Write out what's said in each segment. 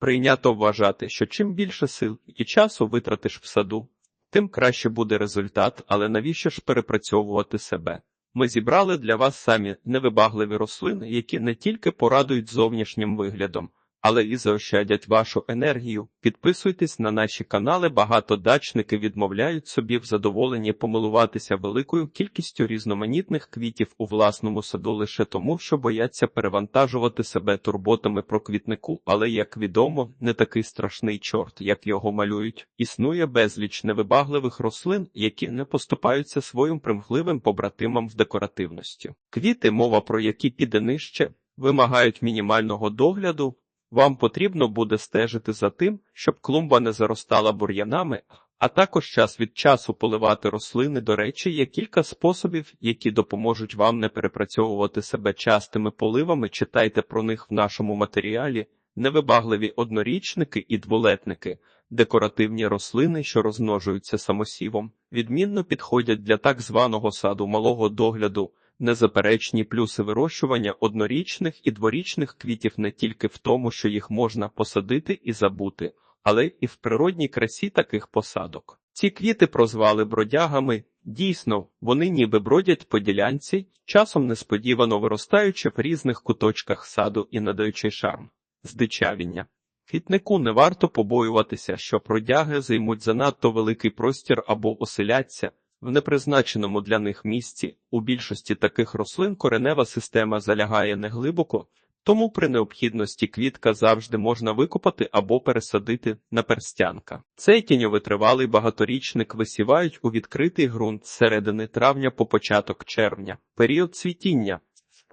Прийнято вважати, що чим більше сил і часу витратиш в саду, тим краще буде результат, але навіщо ж перепрацьовувати себе? Ми зібрали для вас самі невибагливі рослини, які не тільки порадують зовнішнім виглядом, але і заощадять вашу енергію. Підписуйтесь на наші канали. Багато дачники відмовляють собі в задоволенні помилуватися великою кількістю різноманітних квітів у власному саду лише тому, що бояться перевантажувати себе турботами про квітнику. Але, як відомо, не такий страшний чорт, як його малюють. Існує безліч невибагливих рослин, які не поступаються своїм примхливим побратимам в декоративності. Квіти, мова про які піде нижче, вимагають мінімального догляду. Вам потрібно буде стежити за тим, щоб клумба не заростала бур'янами, а також час від часу поливати рослини. До речі, є кілька способів, які допоможуть вам не перепрацьовувати себе частими поливами. Читайте про них в нашому матеріалі. Невибагливі однорічники і дволетники, декоративні рослини, що розмножуються самосівом, відмінно підходять для так званого саду малого догляду. Незаперечні плюси вирощування однорічних і дворічних квітів не тільки в тому, що їх можна посадити і забути, але і в природній красі таких посадок. Ці квіти прозвали бродягами. Дійсно, вони ніби бродять по ділянці, часом несподівано виростаючи в різних куточках саду і надаючи шарм. Здичавіння. Квітнику не варто побоюватися, що бродяги займуть занадто великий простір або оселяться в непризначеному для них місці. У більшості таких рослин коренева система залягає неглибоко, тому при необхідності квітка завжди можна викопати або пересадити на перстянка. Цей тіньовитривалий багаторічник висівають у відкритий ґрунт з середини травня по початок червня, період цвітіння.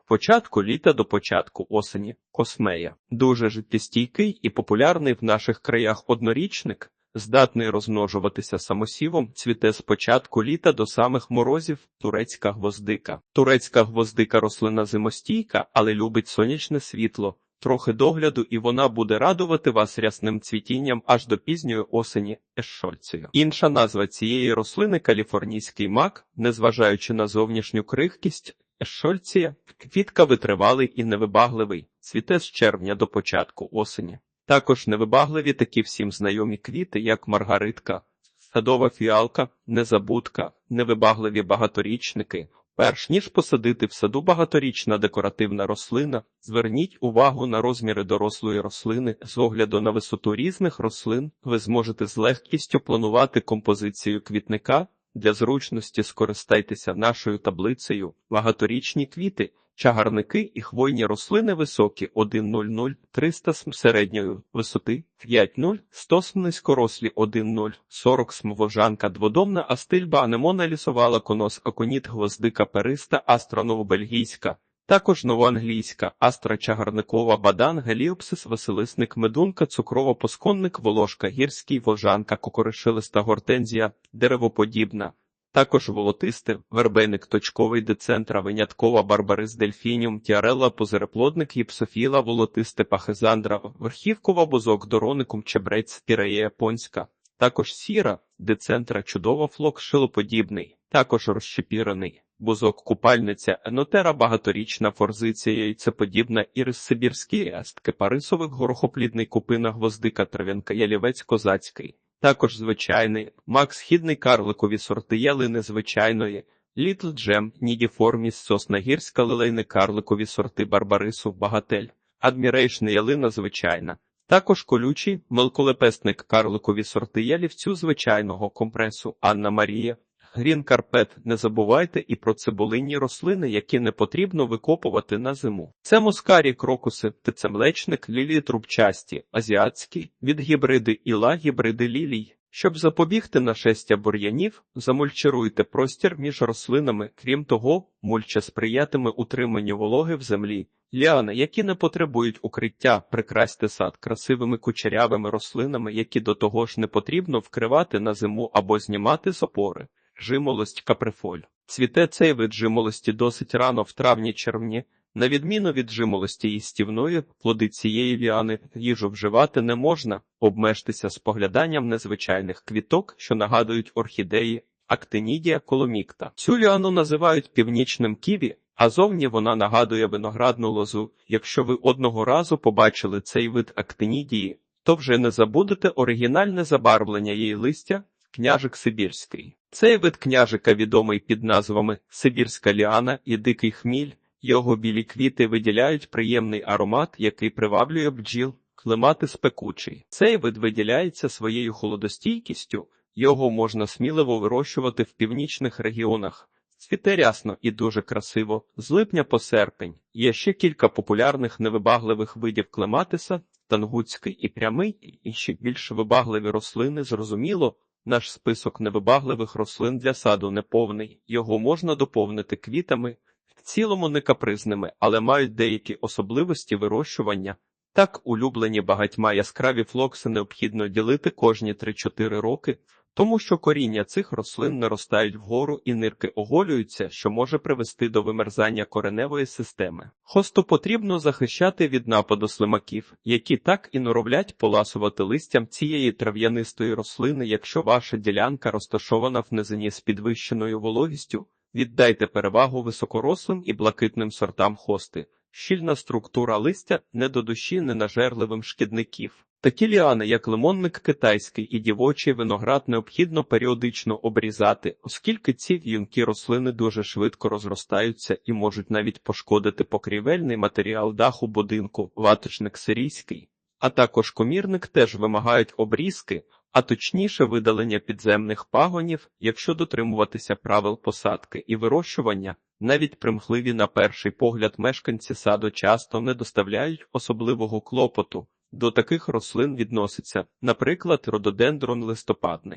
Початку літа до початку осені космея дуже життєстійкий і популярний в наших краях однорічник, здатний розмножуватися самосівом, цвіте з початку літа до самих морозів турецька гвоздика. Турецька гвоздика рослина зимостійка, але любить сонячне світло. Трохи догляду, і вона буде радувати вас рясним цвітінням аж до пізньої осені ешольцею. Інша назва цієї рослини каліфорнійський мак, незважаючи на зовнішню крихкість, ешольція, квітка витривалий і невибагливий, цвіте з червня до початку осені. Також невибагливі такі всім знайомі квіти, як маргаритка, садова фіалка, незабудка, невибагливі багаторічники. Перш ніж посадити в саду багаторічна декоративна рослина, зверніть увагу на розміри дорослої рослини. З огляду на висоту різних рослин ви зможете з легкістю планувати композицію квітника. Для зручності скористайтеся нашою таблицею багаторічні квіти. Чагарники і хвойні рослини високі 1,00 300 см середньої висоти 5,0 100 см низькорослі 1,0 40 см вожанка дводомна астильба анемона лісувала конос аконіт гвоздика периста астра новобельгійська, також новоанглійська астра чагарникова бадан геліопсис василисник медунка цукрово-посконник волошка гірський вожанка кокоришилиста гортензія деревоподібна. Також волотисте, вербейник точковий децентра, виняткова барбарис дельфініум, тіарелла, позереплодник, гіпсофіла, волотисте пахезандра, верхівкова бузок, дороникум, чебрець, пірея японська, також сіра, децентра, чудова флок, шилоподібний, також розщепірений. Бузок купальниця, енотера, багаторічна форзиція, яйцеподібна, ірис сибірський, астки, парисовик, горохоплідний, купина, гвоздика, трав'янка, ялівець козацький. Також звичайний, мак східний карликові сорти ялини звичайної, Літл Джем, Нідіформіс, Соснагірська лилейни карликові сорти Барбарису, Багатель, Адмірейшн ялина звичайна. Також колючий, мелколепесник карликові сорти ялівцю звичайного компресу Анна Марія. Грін карпет, не забувайте і про цибулинні рослини, які не потрібно викопувати на зиму. Це москарі, крокуси, птицемлечник, лілії трубчасті, азіатські, від гібриди іла гібриди лілій. Щоб запобігти нашестя бур'янів, замульчируйте простір між рослинами, крім того, мульча сприятиме утриманню вологи в землі. Ліани, які не потребують укриття, прикрасьте сад красивими кучерявими рослинами, які до того ж не потрібно вкривати на зиму або знімати з опори. Жимолость каприфоль. Цвіте цей вид жимолості досить рано в травні-червні. На відміну від жимолості їстівної, плоди цієї віани їжу вживати не можна, обмежтеся спогляданням незвичайних квіток, що нагадують орхідеї, актинідія коломікта. Цю ліану називають північним ківі, а зовні вона нагадує виноградну лозу. Якщо ви одного разу побачили цей вид актинідії, то вже не забудете оригінальне забарвлення її листя княжик Сибірський. Цей вид княжика відомий під назвами Сибірська ліана і дикий хміль. Його білі квіти виділяють приємний аромат, який приваблює бджіл. Клематис пекучий. Цей вид виділяється своєю холодостійкістю, його можна сміливо вирощувати в північних регіонах. Цвіте рясно і дуже красиво, з липня по серпень. Є ще кілька популярних невибагливих видів клематиса, тангутський і прямий, і інші більш вибагливі рослини, зрозуміло, наш список невибагливих рослин для саду неповний, його можна доповнити квітами, в цілому не капризними, але мають деякі особливості вирощування. Так, улюблені багатьма яскраві флокси необхідно ділити кожні 3-4 роки, тому що коріння цих рослин наростають вгору і нирки оголюються, що може привести до вимерзання кореневої системи. Хосту потрібно захищати від нападу слимаків, які так і норовлять поласувати листям цієї трав'янистої рослини, якщо ваша ділянка розташована в низині з підвищеною вологістю. Віддайте перевагу високорослим і блакитним сортам хости. Щільна структура листя не до душі ненажерливим шкідників. Такі ліани, як лимонник китайський і дівочий виноград, необхідно періодично обрізати, оскільки ці в'юнкі рослини дуже швидко розростаються і можуть навіть пошкодити покрівельний матеріал даху будинку, ваточник сирійський, а також комірник теж вимагають обрізки, а точніше видалення підземних пагонів, якщо дотримуватися правил посадки і вирощування. Навіть примхливі на перший погляд мешканці саду часто не доставляють особливого клопоту. До таких рослин відноситься, наприклад, рододендрон листопадний.